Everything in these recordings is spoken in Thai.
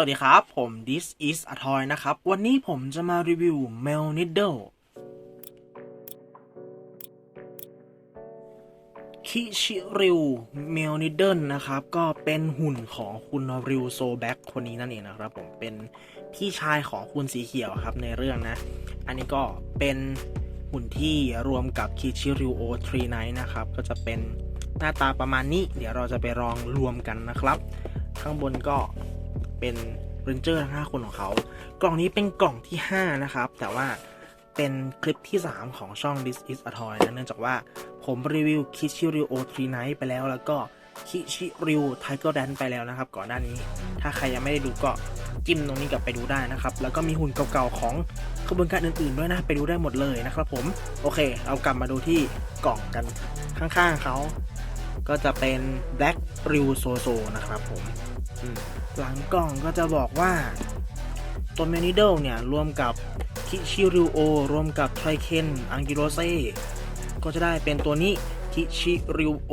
สวัสดีครับ ผม This is a toy นะครับ วันนี้ผมจะมารีวิว Mel Needle คิชิริวเมลนิดเดิลนะครับ ก็เป็นหุ่นของคุณริวโซแบ็กคนนี้นั่นเองนะครับผม เป็นพี่ชายของคุณสีเขียวครับในเรื่องนะ อันนี้ก็เป็นหุ่นที่รวมกับคิชิริวโอทรีไนนะครับ ก็จะเป็นหน้าตาประมาณนี้ เดี๋ยวเราจะไปลองรวมกันนะครับ ข้างบนก็ เป็นเรนเจอร์ทั้ง5คนของเขา กล่องนี้เป็นกล่องที่ 5 นะครับ แต่ว่าเป็นคลิปที่ 3 ของช่อง This is a toy นะเนื่องจากว่าผมรีวิวคิชิริโอทรีไนท์ไปแล้ว แล้วก็คิชิริวไทเกอร์แดนไปแล้วนะครับ ก่อนหน้านี้ ถ้าใครยังไม่ได้ดูก็จิ้มตรงนี้กลับไปดูได้นะครับ แล้วก็มีหุ่นเก่าๆของขบวนการอื่นๆด้วยนะ ไปดูได้หมดเลยนะครับผม โอเค เรากลับมาดูที่กล่องกันข้างๆเขา ก็จะเป็น Black r i w s o s o นะครับผมมหลังกล่องก็จะบอกว่า ตัวเมนิเดิลเนี่ย รวมกับคิชิริโอ รวมกับไทเคนอังกิโรเซก็จะได้เป็นตัวนี้คิชิริโอ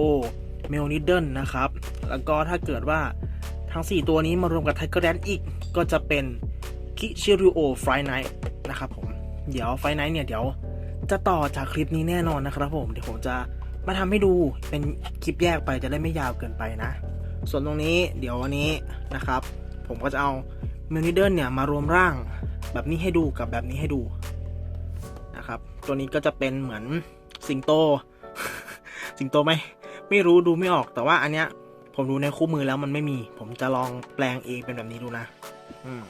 เมลนิเดิลนะครับ แล้วก็ถ้าเกิดว่าทั้ง 4 ตัวนี้มารวมกับไทเกอร์แดนอีก ก็จะเป็นคิชิริโอไฟไนท์นะครับผม เดี๋ยวไฟไนท์เนี่ย เดี๋ยวจะต่อจากคลิปนี้แน่นอนนะครับผม เดี๋ยวผมจะ มาทำให้ดูเป็นคลิปแยกไปจะได้ไม่ยาวเกินไปนะ ส่วนตรงนี้เดี๋ยววันนี้นะครับ ผมก็จะเอาเมลนิเดิลเนี่ยมารวมร่างแบบนี้ให้ดูกับแบบนี้ให้ดูนะครับ ตัวนี้ก็จะเป็นเหมือนสิงโต สิงโตไหมไม่รู้ดูไม่ออกแต่ว่าอันเนี้ยผมดูในคู่มือแล้วมันไม่มี ผมจะลองแปลงเองเป็นแบบนี้ดูนะ อืม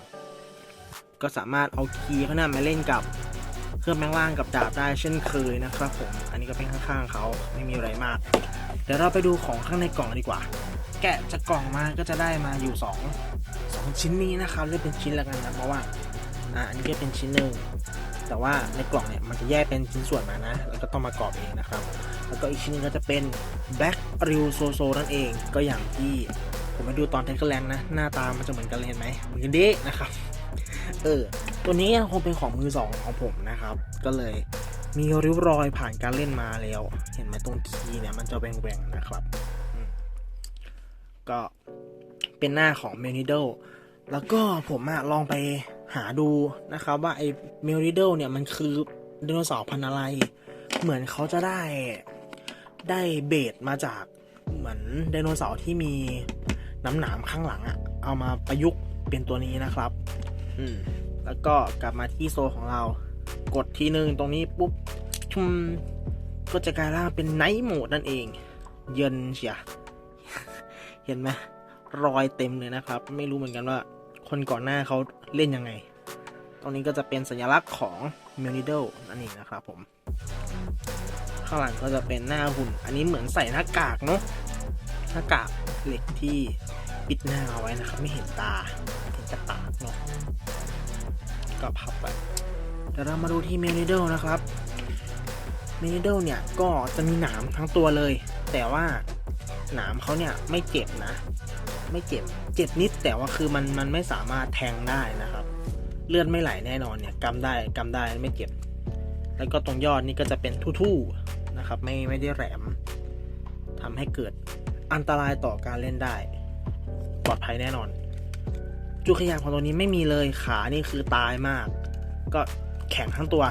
ก็สามารถเอาคีย์เขาเนี่ยมาเล่นกับ เครื่องแมงล่างกับดาบได้เช่นเคยนะครับผม อันนี้ก็เป็นข้างๆเขาไม่มีอะไรมาก เดี๋ยวเราไปดูของข้างในกล่องดีกว่า แกะจากกล่องมาก็จะได้มาอยู่ 2 2 ชิ้นนี้นะครับเรียกเป็นชิ้นละกันนะเพราะว่าอ่าอันนี้ก็เป็นชิ้นหนึ่งแต่ว่าในกล่องเนี่ยมันจะแยกเป็นชิ้นส่วนมานะ แล้วก็ต้องมากรอบเองนะครับ แล้วก็อีกชิ้นหนึงก็จะเป็น Black r i w s o s o นั่นเอง ก็อย่างที่ผมไปดูตอนเทนเ e อร์แลนนะ หน้าตามันจะเหมือนกันเลยเห็นไหมเหมือนกันเด้นะครับ เออ ตัวนี้ยังคงเป็นของมือสองของผมนะครับ ก็เลยมีริ้วรอยผ่านการเล่นมาแล้ว เห็นไหมตรงคีย์เนี่ยมันจะแหว่งๆนะครับ ก็เป็นหน้าของเมนิเดลแล้วก็ผมอะลองไปหาดูนะครับว่าไอ้เมนิเดลเนี่ยมันคือไดโนเสาร์พันธุ์อะไร เหมือนเขาจะได้ได้เบสมาจากเหมือนไดโนเสาร์ที่มีน้ำหนามข้างหลังอะเอามาประยุกต์เป็นตัวนี้นะครับ แล้วก็กลับมาที่โซของเรา กดทีหนึ่งตรงนี้ปุ๊บชุมก็จะกลายร่างเป็นไนท์โหมดนั่นเอง เย็นเชียเห็นไหมรอยเต็มเลยนะครับ ไม่รู้เหมือนกันว่า คนก่อนหน้าเขาเล่นยังไง ตรงนี้ก็จะเป็นสัญลักษณ์ของ m e l i d o นั่นเองนะครับผม ข้างหลังก็จะเป็นหน้าหุ่น อันนี้เหมือนใส่หน้ากากเนาะหน้ากากเหล็กที่ปิดหน้าเอาไว้นะครับ ไม่เห็นตาเห็นแต่ปากเนาะ ก็พับไปเดี๋ยวเรามาดูที่เมนิเดิลนะครับเมนิเดิลเนี่ยก็จะมีหนามทั้งตัวเลย แต่ว่าหนามเขาเนี่ยไม่เจ็บนะ ไม่เจ็บเจ็บนิดแต่ว่าคือมันมันไม่สามารถแทงได้นะครับ เลือดไม่ไหลแน่นอนเนี่ยกำได้กำได้ไม่เจ็บ แล้วก็ตรงยอดนี่ก็จะเป็นทู่ๆนะครับ ไม่ไม่ได้แหลมทำให้เกิดอันตรายต่อการเล่นได้ ปลอดภัยแน่นอน จุดขยับของตัวนี้ไม่มีเลยขานี่คือตายมาก ก็แข็งทั้งตัว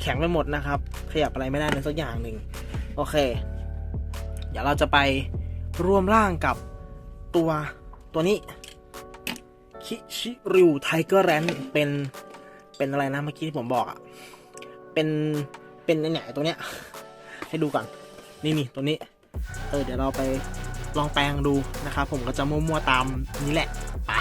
แข็งไปหมดนะครับ ขยับอะไรไม่ได้เลยสักอย่างหนึ่งโอเค เดี๋ยวเราจะไปรวมร่างกับตัวตัวนี้คิชิริวไทเกอร์แรนเป็นเป็นอะไรนะเมื่อกี้ที่ผมบอกอะเป็นเป็นไอ้เนี่ยตัวเนี้ยให้ดูก่อนนี่นี่ตัวนี้ เออเดี๋ยวเราไป ลองแปลงดูนะครับผมก็จะมั่วๆตามนี้แหละไป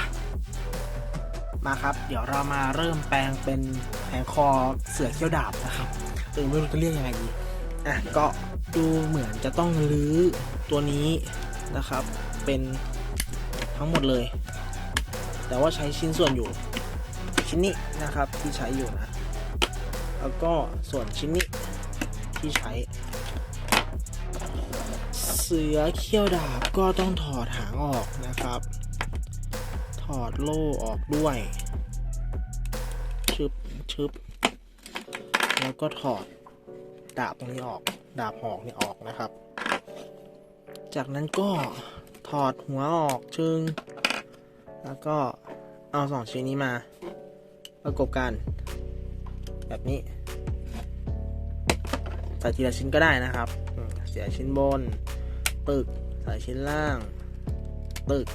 มาครับ เดี๋ยวเรามาเริ่มแปลงเป็นแผงคอเสือเขี้ยวดาบนะครับเออไม่รู้จะเรียกยังไงดีอะก็ดูเหมือนจะต้องรื้อตัวนี้นะครับ เป็นทั้งหมดเลย แต่ว่าใช้ชิ้นส่วนอยู่ ชิ้นนี้นะครับที่ใช้อยู่นะ แล้วก็ส่วนชิ้นนี้ที่ใช้ สือเขี้ยวดาบก็ต้องถอดหางออกนะครับ ถอดโล่ออกด้วย ชึบชึบแล้วก็ถอดดาบตรงนี้ออก ดาบหอกนี่ออกนะครับ จากนั้นก็ถอดหัวออกชึง แล้วก็เอาสองชิ้นนี้มา ประกบกัน แบบนี้ใส่ทีละชิ้นก็ได้นะครับเสียชิ้นบนึกใส่ชิ้นล่างตึก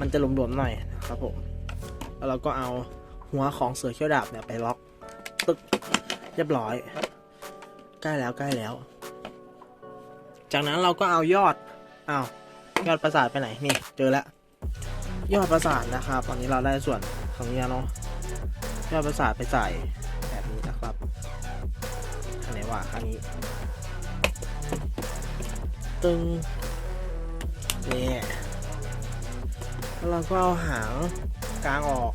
มันจะหลวมๆหน่อยนะครับผม แล้วเราก็เอาหัวของเสือเขี้ยวดาบเนี่ยไปล็อกตึกเรียบร้อย ใกล้แล้วใกล้แล้ว จากนั้นเราก็เอายอดเอายอดประสาทไปไหนนี่เจอแล้วยอดประสาทนะครับ ตอนนี้เราได้ส่วนของนี้เนาะยอดประสาทไปใส่แบบนี้นะครับอันไหนวะอันนี้ ตึง นี่แล้วเราก็เอาหางกลางออก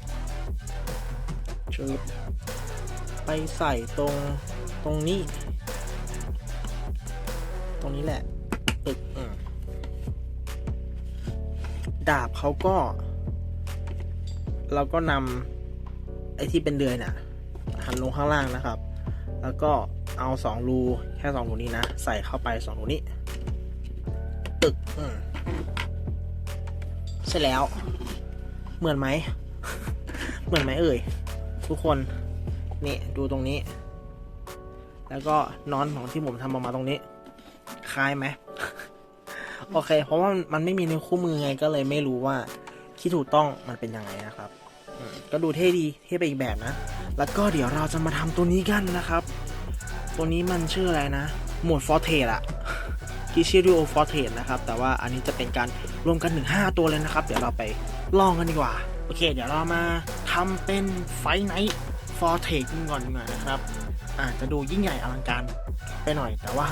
ชุบไปใส่ตรงตรงนี้ ตรงนี้แหละตึกดาบเขาก็ เราก็นำไอ้ที่เป็นเดือยน่ะ หันลงข้างล่างนะครับ แล้วก็เอาสองรูแค่สองรูนี้นะ ใส่เข้าไปสองรูนี้ เสร็จแล้ว เหมือนไหม เหมือนไหมเอ่ย ทุกคน นี่ดูตรงนี้ แล้วก็นอนของที่ผมทำออกมาตรงนี้ คล้ายไหม โอเค เพราะว่ามันไม่มีในคู่มือไงก็เลยไม่รู้ว่าที่ถูกต้องมันเป็นยังไงนะครับ ก็ดูเท่ดี เท่ไปอีกแบบนะ แล้วก็เดี๋ยวเราจะมาทำตัวนี้กันนะครับ ตัวนี้มันชื่ออะไรนะโหมดฟอร์เทสอะ ที่ชื่อดูโอฟอร์เทสนะครับ แต่ว่าอันนี้จะเป็นการรวมกันถึง5ตัวเลยนะครับ เดี๋ยวเราไปลองกันดีกว่า โอเค เดี๋ยวเรามาทำเป็นไฟไนท์ฟอร์เทสกันก่อนดีกว่านะครับอาจจะดูยิ่งใหญ่อลังการไปหน่อย แต่ว่า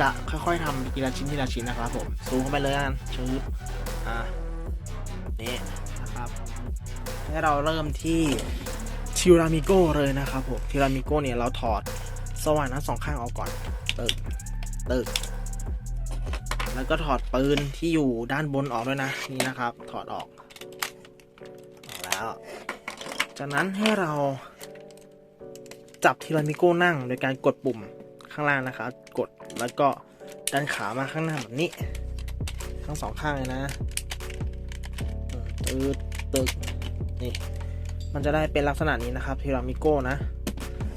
จะค่อยๆทำทีละชิ้นทีละชิ้นนะครับผมซูมเข้าไปเลยกันชืบอะนี่นะครับให้เราเริ่มที่ทิรามิโก้เลยนะครับผมทิรามิโก้เนี่ยเราถอดสว่านทั้งสองข้างออกก่อนตึกตึก แล้วก็ถอดปืนที่อยู่ด้านบนออกด้วยนะ นี่นะครับ ถอดออก ออกแล้ว จากนั้นให้เราจับทีรามิโก้นั่งโดยการกดปุ่มข้างล่างนะครับ กดแล้วก็ดันขามาข้างหน้าแบบนี้ ทั้งสองข้างเลยนะอืมตึกตึกนี่มันจะได้เป็นลักษณะนี้นะครับทีรามิโก้นะ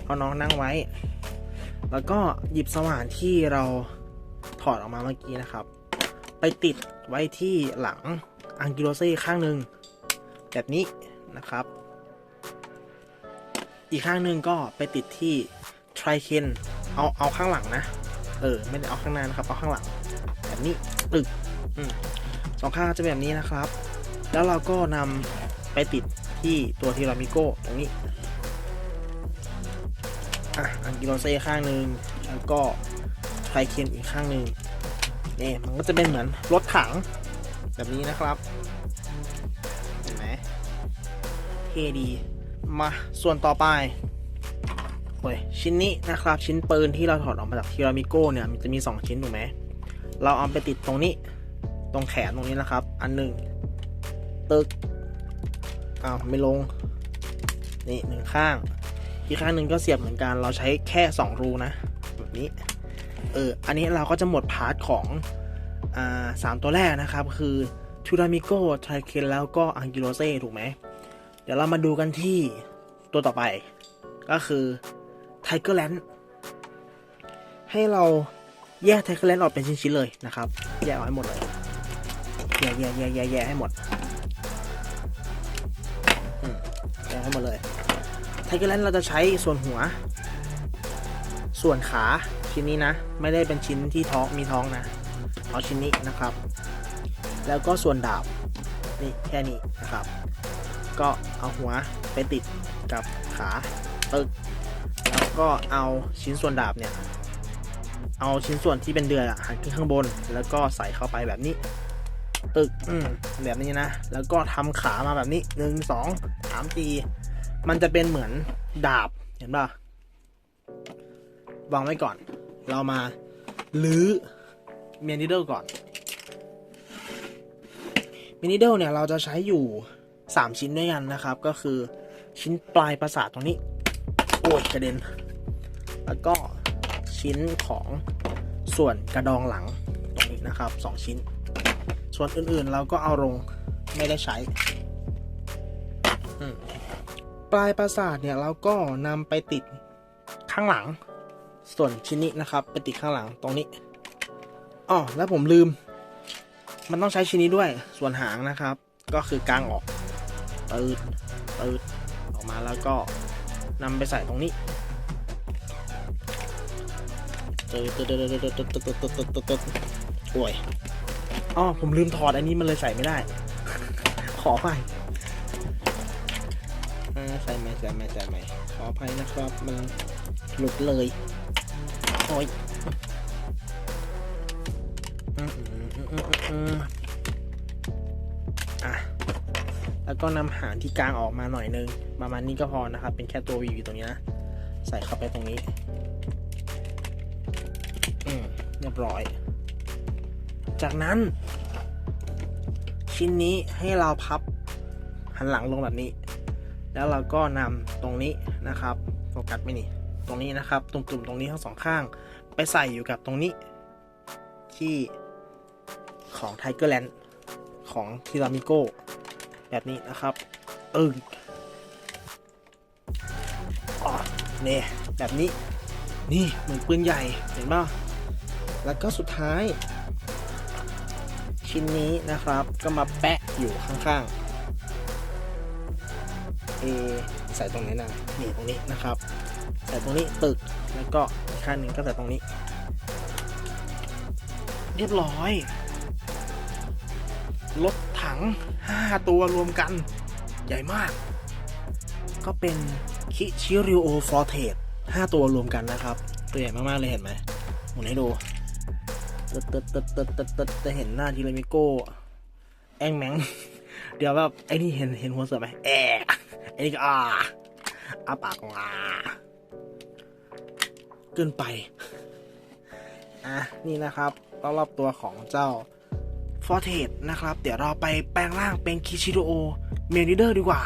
เอาน้องนั่งไว้ แล้วก็หยิบสว่านที่เรา ถอดออกมาเมื่อกี้นะครับ ไปติดไว้ที่หลังอังกิโลเซ่ข้างหนึ่งแบบนี้นะครับ อีกข้างหนึ่งก็ไปติดที่ทริเคนเอาเอาข้างหลังนะ เออ ไม่ได้เอาข้างหน้านะครับ เอาข้างหลัง แบบนี้ตึกอสองข้างจะเป็นแบบนี้นะครับ แล้วเราก็นำไปติดที่ตัวทีรามิโก้ตรงนี้อะอังกิโลเซ่ข้างหนึ่งแล้วก็ ไทรเคนอีกข้างหนึ่งนี่มันก็จะเป็นเหมือนรถถังแบบนี้นะครับเห็นไหมเท่ดีมาส่วนต่อไปโอ้ยชิ้นนี้นะครับ ชิ้นปืนที่เราถอดออกมาจากทีรามิโก้เนี่ยมันจะมี 2 ชิ้นถูกไหมเราเอาไปติดตรงนี้ตรงแขนตรงนี้นะครับ อันหนึ่งตึกอ้าวไม่ลง นี่หนึ่งข้าง อีกข้างหนึ่งก็เสียบเหมือนกัน เราใช้แค่ 2 รูนะ แบบนี้ เอออันนี้เราก็จะหมดพาร์ทของอ่าสามตัวแรกนะครับ คือทูรามิโก้ไทเคนแล้วก็อังกิโลเซ่ถูกไหม เดี๋ยวเรามาดูกันที่ตัวต่อไป ก็คือไทเกอร์แลนด์ให้เราแยกไทเกอร์แลนด์ออกเป็นชิ้นๆเลยนะครับ แยกออกให้หมดเลยแยกแยกแยกแยกแยกให้หมดแยกให้หมดเลยไทเกอร์แลนด์เราจะใช้ส่วนหัว ส่วนขาชิ้นนี้นะ ไม่ได้เป็นชิ้นที่ท้องมีท้องนะเอาชิ้นนี้นะครับ แล้วก็ส่วนดาบนี่แค่นี้นะครับ ก็เอาหัวไปติดกับขาตึกแล้วก็เอาชิ้นส่วนดาบเนี่ยเอาชิ้นส่วนที่เป็นเดือยหันขึ้นข้างบน แล้วก็ใส่เข้าไปแบบนี้ตึกอืมแบบนี้นะ แล้วก็ทำขามาแบบนี้หนึ่งสองสามตีมันจะเป็นเหมือนดาบเห็นป่ะ วางไว้ก่อน เรามาลื้อเมนิเดิลก่อนมินิเดิลเนี่ยเราจะใช้อยู่ 3 ชิ้นด้วยกันนะครับ ก็คือชิ้นปลายประสาทตรงนี้ โอ้ยกระเด็น แล้วก็ชิ้นของส่วนกระดองหลังตรงนี้นะครับ 2 ชิ้น ส่วนอื่นๆเราก็เอาลงไม่ได้ใช้ปลายปราสาทเนี่ยเราก็นำไปติดข้างหลัง ส่วนชิ้นนี้นะครับไปติดข้างหลังตรงนี้อ๋อแล้วผมลืม มันต้องใช้ชิ้นนี้ด้วยส่วนหางนะครับ ก็คือกางออกตืดตืดออกมาแล้วก็นำไปใส่ตรงนี้ตืดตืดตืดตืดตืดตืดตืดตืดตืดตืดตืดโอ้ยอ๋อผมลืมถอดอันนี้มันเลยใส่ไม่ได้ ขอไปใส่ไหมใส่ไหมใส่ไหมขออภัยนะครับ มันหลุดเลย อ้ยอืมอืมอืมอืมอืมอะแล้วก็นำหางที่กลางออกมาหน่อยนึง ประมาณนี้ก็พอนะครับ เป็นแค่ตัววีอยู่ตรงนี้นะ ใส่เข้าไปตรงนี้ อืมเรียบร้อย จากนั้น ชิ้นนี้ให้เราพับหันหลังลงแบบนี้ แล้วเราก็นำตรงนี้นะครับโฟกัสไม่นี่ ตรงนี้นะครับ ตุ่มๆตรงนี้ทั้งสองข้าง ไปใส่อยู่กับตรงนี้ ที่ของไทเกอร์แลนด์ของทีรามิโก้ แบบนี้นะครับเออเนี่ย แบบนี้ นี่เหมือนปืนใหญ่ เห็นป่ะ แล้วก็สุดท้าย ชิ้นนี้นะครับก็มาแปะอยู่ข้างๆเอใส่ตรงไหนนะนี่ตรงนี้นะครับ ใส่ตรงนี้ตึกแล้วก็ ข้างหนึ่งก็ใส่ตรงนี้ เรียบร้อยรถถัง 5 ตัวรวมกัน ใหญ่มาก ก็เป็นคิชิริโอฟอร์เทส5ตัวรวมกันนะครับ ตัวใหญ่มาก ๆ เลยเห็นไหมหมุนให้ดูตึ๊ดตึ๊ดตึ๊ดตึ๊ดตึ๊ดตึ๊ดจะเห็นหน้าทีรามิโก้ แองแมง เดี๋ยวแบบไอ้นี่เห็นเห็นหัวเสือไหมแอะไอ้นี่ก็อ่าอาปากอ่า เกินไป อะ นี่นะครับรอบๆตัวของเจ้าฟอร์เทสนะครับ เดี๋ยวเราไปแปลงร่างเป็นคิชิโรโอเมลนิเดอร์ดีกว่า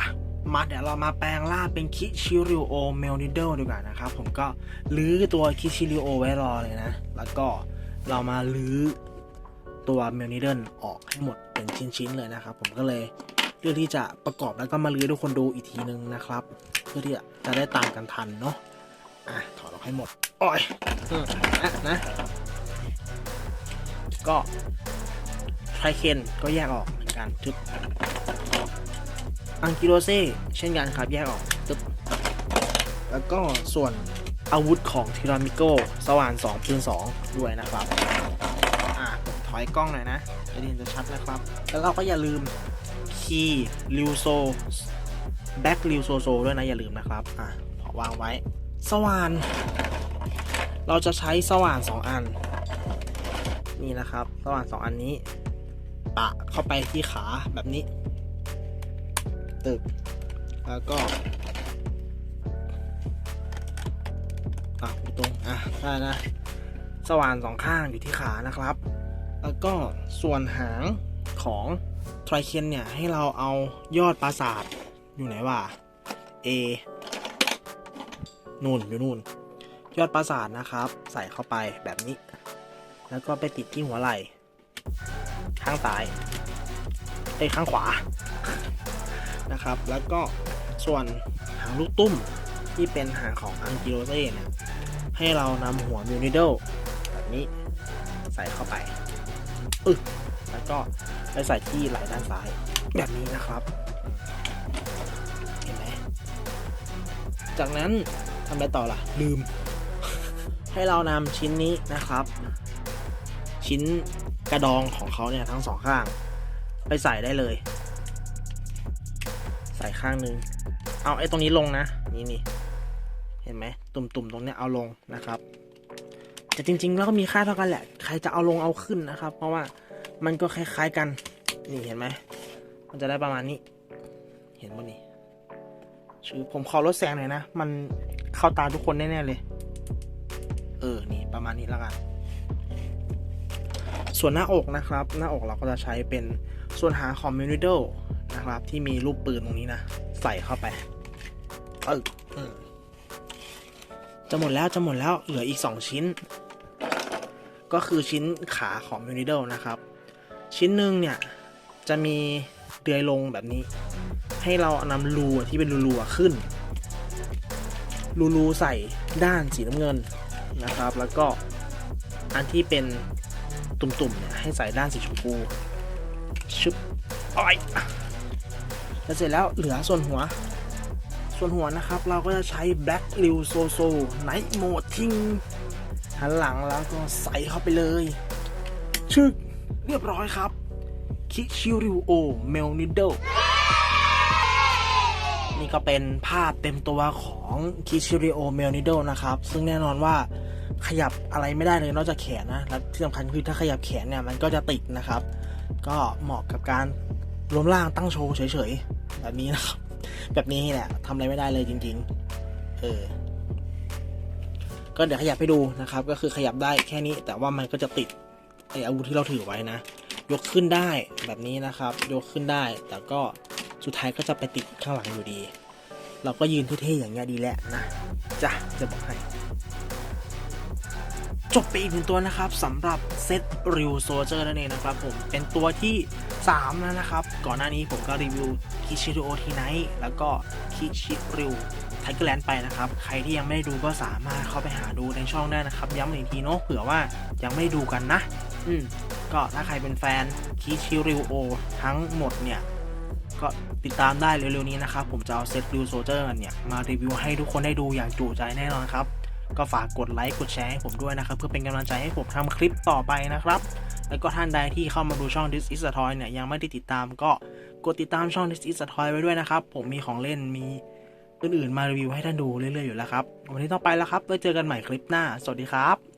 มาเดี๋ยวเรามาแปลงร่างเป็นคิชิโรโอเมลนิเดอร์ดีกว่านะครับ ผมก็ลื้อตัวคิชิโรโอไว้รอเลยนะ แล้วก็เรามาลื้อตัวเมลนิเดอร์ออกให้หมดเป็นชิ้นๆเลยนะครับ ผมก็เลยเลือที่จะประกอบแล้วก็มาลื้อทุกคนดูอีกทีนึงนะครับ เพื่อที่จะได้ตามกันทันเนาะ อะถอดออกให้หมดโอ้ยอืมอะนะ ก็ไทเคนก็แยกออกเหมือนกันทึบอังกิโรเซ่เช่นกันครับแยกออกทึบแล้วก็ส่วนอาวุธของทีรามิโกสว่าน2ปืน2ด้วยนะครับ อะผมถอยกล้องหน่อยนะจะได้เห็นจะชัดนะครับ แล้วเราก็อย่าลืมคีย์ลิวโซแบ็กลิวโซโซด้วยนะอย่าลืมนะครับ อะขอวางไว้ สว่าน เราจะใช้สว่าน 2 อัน นี่นะครับ สว่าน 2 อันนี้ ปะเข้าไปที่ขาแบบนี้ ตึก แล้วก็อะตรงอะได้นะ สว่านสองข้างอยู่ที่ขานะครับ แล้วก็ส่วนหางของไทรเคนเนี่ย ให้เราเอายอดปราสาทอยู่ไหนวะ A นู่นอยู่นู่น ยอดปราสาทนะครับ ใส่เข้าไปแบบนี้ แล้วก็ไปติดที่หัวไหล่ ข้างซ้ายเอ้ข้างขวา นะครับ แล้วก็ส่วนหางลูกตุ้มที่เป็นหางของอังกิโรเซ่เนี่ย ให้เรานำหัวมิวนิโดแบบนี้ใส่เข้าไปอึแล้วก็ไปใส่ที่ไหล่ด้านซ้ายแบบนี้นะครับ เห็นไหม จากนั้น ทำอะไรต่อล่ะ ลืม ให้เรานำชิ้นนี้นะครับ ชิ้นกระดองของเขาเนี่ยทั้งสองข้าง ไปใส่ได้เลย ใส่ข้างหนึ่งเอาไอ้ตรงนี้ลงนะ นี่นี่เห็นไหมตุ่มๆตรงเนี้ยเอาลงนะครับแต่จริง ๆ แล้วก็มีค่าเท่ากันแหละ ใครจะเอาลงเอาขึ้นนะครับ เพราะว่ามันก็คล้าย ๆกัน นี่เห็นไหม มันจะได้ประมาณนี้ เห็นป่ะนี่ชื่อผมขอลดแสงหน่อยนะ มัน เข้าตาทุกคนแน่ ๆ เลย เออ นี่ประมาณนี้แล้วกัน ส่วนหน้าอกนะครับ หน้าอกเราก็จะใช้เป็นส่วนหางของมิวนิโดนะครับ ที่มีรูปปืนตรงนี้นะ ใส่เข้าไปเออเอืมจะหมดแล้วจะหมดแล้วเหลืออีก 2 ชิ้น ก็คือชิ้นขาของมิวนิโดนะครับ ชิ้นหนึ่งเนี่ยจะมีเดือยลงแบบนี้ ให้เรานำรูที่เป็นรูๆขึ้น รูรูใส่ด้านสีน้ำเงินนะครับ แล้วก็อันที่เป็นตุ่มๆเนี่ยให้ใส่ด้านสีชมพูชึบอ้อยแล้วเสร็จแล้วเหลือส่วนหัว ส่วนหัวนะครับ เราก็จะใช้ Black r i w s o s o Night Mode ทิ้งหันหลังแล้วก็ใส่เข้าไปเลย ชึกเรียบร้อยครับ คิชิริโอเมลนิเดล นี่ก็เป็นภาพเต็มตัวของคิชิริโอเมลนิเดนะครับ ซึ่งแน่นอนว่าขยับอะไรไม่ได้เลยนอกจากแขนนะ และที่สำคัญคือถ้าขยับแขนเนี่ยมันก็จะติดนะครับ ก็เหมาะกับการรวมร่างตั้งโชว์เฉยๆ แบบนี้นะครับ แบบนี้แหละทำอะไรไม่ได้เลยจริงๆ เออ ก็เดี๋ยวขยับให้ดูนะครับ ก็คือขยับได้แค่นี้ แต่ว่ามันก็จะติดไออาวุธที่เราถือไว้นะ ยกขึ้นได้แบบนี้นะครับ ยกขึ้นได้ แต่ก็ สุดท้ายก็จะไปติดข้างหลังอยู่ดี เราก็ยืนเท่ๆอย่างเงี้ยดีแหละนะจ้ะจะบอกให้จบไปอีกหนึ่งตัวนะครับสำหรับเซตริวโซเจอร์นั่นเองนะครับผมเป็นตัวที่ 3 แล้วนะครับ ก่อนหน้านี้ผมก็รีวิวคิชิริโอทีไนท์แล้วก็คิชิริวไทเกอร์แลนด์ไปนะครับ ใครที่ยังไม่ได้ดูก็สามารถเข้าไปหาดูในช่องได้นะครับ ย้ำอีกทีเนาะเผื่อว่ายังไม่ด้ดูกันนะ อืมก็ถ้าใครเป็นแฟนคิชิริวโอทั้งหมดเนี่ย ก็ติดตามได้เร็วๆนี้นะครับ ผมจะเอาเซตริวโซเจอร์เนี่ย มารีวิวให้ทุกคนได้ดูอย่างจุใจแน่นอนครับ ก็ฝากกดไลค์กดแชร์ให้ผมด้วยนะครับ เพื่อเป็นกำลังใจให้ผมทำคลิปต่อไปนะครับแล้วก็ท่านใดที่เข้ามาดูช่อง This is a Toy เนี่ยยังไม่ได้ติดตามก็กดติดตามช่อง This is a Toy ไว้ด้วยนะครับ ผมมีของเล่นมีอื่นๆมารีวิวให้ท่านดูเรื่อยๆอยู่แล้วครับ วันนี้ต้องไปแล้วครับไว้เจอกันใหม่คลิปหน้า สวัสดีครับ